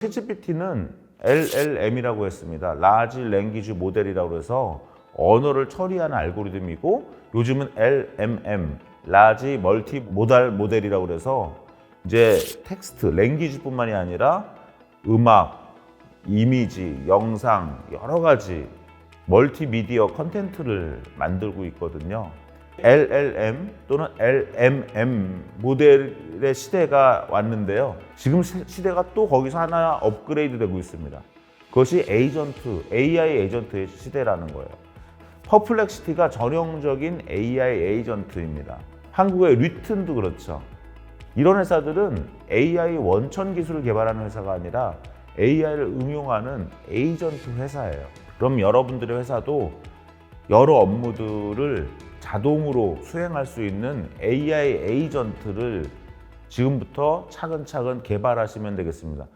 챗GPT는 LLM이라고 했습니다. 라지 랭귀지 모델이라고 해서 언어를 처리하는 알고리즘이고 요즘은 LMM, 멀티 모달 모델이라고 그래서 이제 텍스트, 랭귀지뿐만이 아니라 음악, 이미지, 영상 여러 가지 멀티미디어 컨텐츠를 만들고 있거든요. LLM 또는 LMM 모델의 시대가 왔는데요. 지금 시- 시대가 또 거기서 하나 업그레이드 되고 있습니다. 그것이 에이전트, AI 에이전트의 시대라는 거예요. 퍼플렉시티가 전형적인 AI 에이전트입니다. 한국의 리튼도 그렇죠. 이런 회사들은 AI 원천 기술을 개발하는 회사가 아니라 AI를 응용하는 에이전트 회사예요. 그럼 여러분들의 회사도 여러 업무들을 자동으로 수행할 수 있는 AI 에이전트를 지금부터 차근차근 개발하시면 되겠습니다.